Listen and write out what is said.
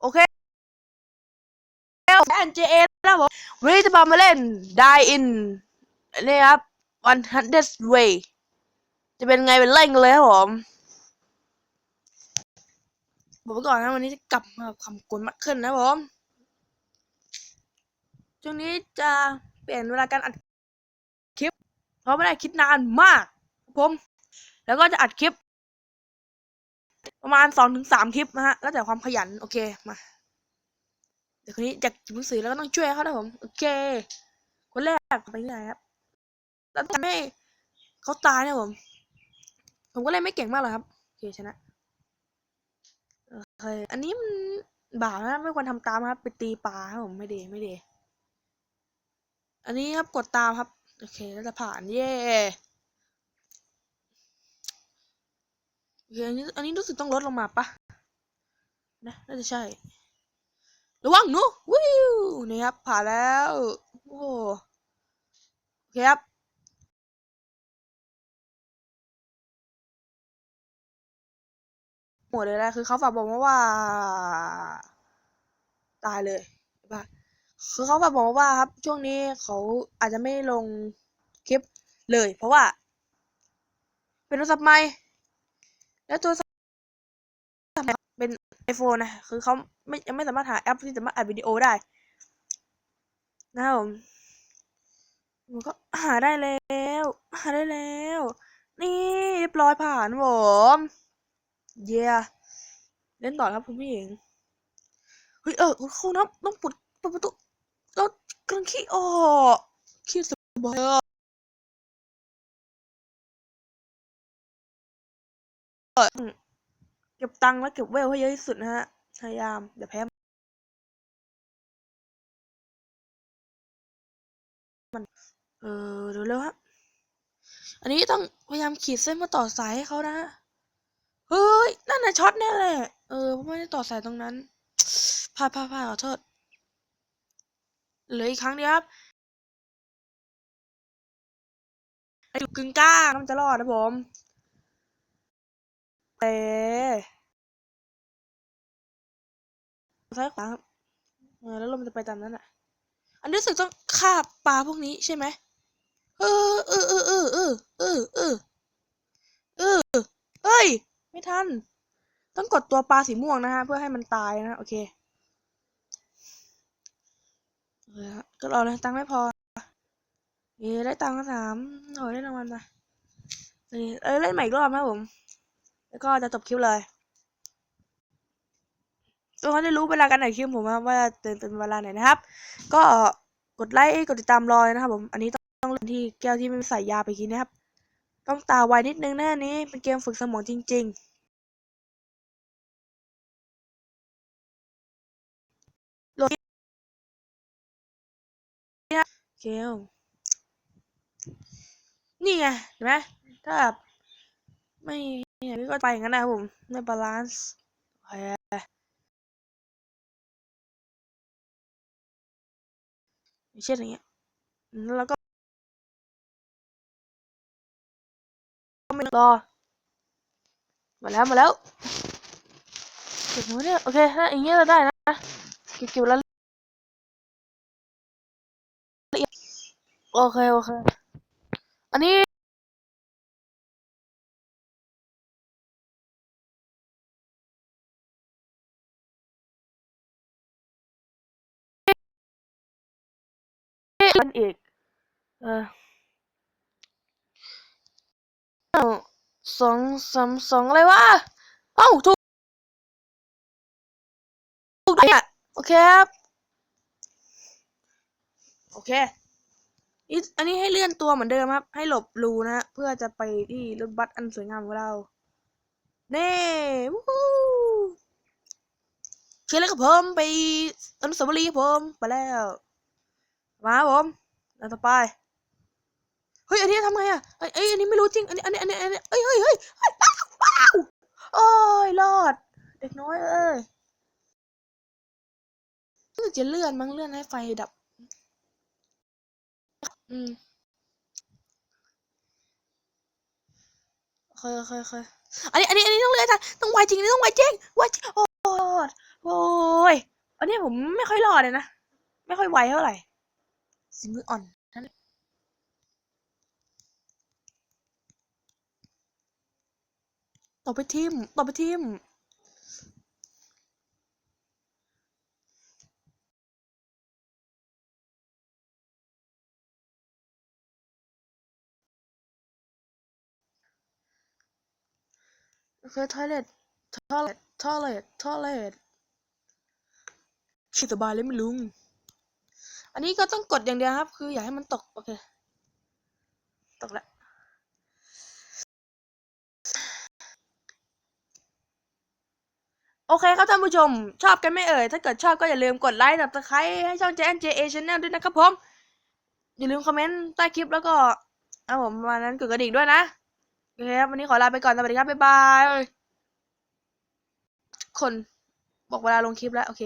โอเคแอนเจเอแล้วผมวันนี้จะมาเล่น Die in นี่ครับ100 Way จะเป็นไงเป็นเล่นกันเลยครับผมบอกไว้ก่อนนะวันนี้จะกลับมากับคำกลมากขึ้นนะผมช่วงนี้จะเปลี่ยนเวลาการอัดคลิป เพราะไม่ได้คิดนานมาก ผม แล้วก็จะอัดคลิป ประมาณสองถึงสามคลิปนะฮะ แล้วแต่ความขยัน โอเค มา เดี๋ยวคนนี้จากหนังสือแล้วก็ต้องช่วยเขานะผม โอเค คนแรกไปที่ไหนครับ แล้วทำให้เขาตายนะผม ผมก็เล่นไม่เก่งมากหรอกครับ โอเคชนะ โอเค อันนี้มันบาปนะไม่ควรทำตามครับ ไปตีปลาครับผมไม่ดีไม่ดี อันนี้ครับกดตามครับ โอเค แล้วจะผ่านเย่โอเคอันนี้อันนี้รู้สึกต้องลดลงมาปะนะน่าจะใช่ ระวังหนูวิวนี่ครับผ่านแล้ว โอ้โอเคครับหมดเลยนะคือเขาฝากบอกมาว่า ตายเลยป่ะคือเขาฝากบอกมาว่าครับ ช่วงนี้เขาอาจจะไม่ลงคลิปเลย เพราะว่า เป็นโทรศัพท์ใหม่ แล้วโทรศัพท์เป็นไอโฟนนะ คือเขาไม่ยังไม่สามารถหาแอปที่สามารถอัดวิดีโอได้ นะครับผมมันก็หาได้แล้ว หาได้แล้ว นี่เรียบร้อยผ่านผมเย้เล่นต่อครับคุณผู้หญิง เฮ้ยเออเข้าน้ำต้องปุดประตูแล้วกลังขี้ออกขี้สบาย เก็บตังค์แล้วเก็บเวลให้เยอะที่สุดนะฮะ พยายามเดี๋ยวแพ้มัน เออเดี๋ยวเร็วครับอันนี้ต้องพยายามขีดเส้นมาต่อสายให้เขานะเฮ้ย นั่นน่ะช็อตแน่เลย เออเพราะไม่ได้ต่อสายตรงนั้นพลาดพลาดพลาดขอโทษเหลืออีกครั้งเดียวครับอยู่กึ่งกลางมันจะรอดนะผม เต้ซ้ายขวาครับเออแล้วลมจะไปตามนั้นอะ อันนี้รู้สึกต้องฆ่าปลาพวกนี้ใช่ไหมเออเออเออเออเออเออเออเออเฮ้ย ไม่ทัน ต้องกดตัวปลาสีม่วงนะฮะ เพื่อให้มันตายนะ โอเคเออก็รอเลยตังค์ไม่พอเอได้ตังค์สามโอ้ยได้รางวัลมาเออเออเล่นใหม่อีกรอบนะผม แล้วก็จะจบคลิปเลยทุกคนได้รู้เวลาการถ่ายคลิปผมว่าจะเป็นเวลาไหนนะครับ ก็กดไลค์กดติดตามรอยนะครับผมอันนี้ต้องเล่นที่แก้วที่ไม่ใส่ยาไปกินนะครับ ต้องตาไวนิดนึงนะอันนี้เป็นเกมฝึกสมองจริงๆโหลดเกมนี่ไงเห็นไหมถ้าแบบไม่ นี่ยพี่ก็ไปอย่างนั้นนะครับผมไม่บาลานซ์โอเคอย่างเช่นอย่างเงี้ยแล้วก็ไม่รอมาแล้วมาแล้วเก็บหัวเนี่ยโอเคถ้าอย่างเงี้ยเราได้นะเก็บเก็บแล้วโอเคโอเคอันนี้ มันอีก เออเอ้าสองสามสองอะไรวะ เอ้าถูกถูกเนี่ยโอเคครับ โอเคอันนี้ให้เลื่อนตัวเหมือนเดิมครับ ให้หลบรูนะ เพื่อจะไปที่รถบัสอันสวยงามของเรา เน่วู้เชิญเลยครับผมไปอนุสาวรีย์ครับผมไปแล้ว มาบผมแล้วต่อไป เฮ้ย อันนี้ทำไงอะเอ้ยอันนี้ไม่รู้จริง อันนี้ อันนี้ อันนี้อันนี้เอ้ยเฮ้ยเฮ้ยเฮ้ยว้าวว้าวโอ้ยรอด เด็กน้อยเอ้ยรู้สึกจะเลื่อนมั้งเลื่อนให้ไฟดับ อืมเคยเคยเคยอันนี้ อันนี้ อันนี้ต้องเลยจ้ะต้องไวจริงนี่ต้องไวจริงไวจริงโอ้ยโอ้ยอันนี้ผมไม่ค่อยรอดเลยนะ ไม่ค่อยไวเท่าไหร่ สิมืออ่อนนั่นต่อไปทีมต่อไปทีมโอเคทอยเลททอยเลททอยเลททอยเลทคิดสบายเลยไม่ลุง อันนี้ก็ต้องกดอย่างเดียวครับ คืออย่าให้มันตก โอเค ตกแล้วโอเคครับท่านผู้ชม ชอบกันไม่เอ่ย ถ้าเกิดชอบก็อย่าลืมกดไลค์ s ับ s ไคร b e ให้ช่อง JNJA Channel ด้วยนะครับผม อย่าลืมคอมเมนต์ใต้คลิปแล้วก็เอาผมประมานั้นกดกระดิ่งด้วยนะโอเคครับวันนี้ขอลาไปก่อน สวัสดีครับ บ๊ายบาย คนบอกเวลาลงคลิปแล้ว โอเค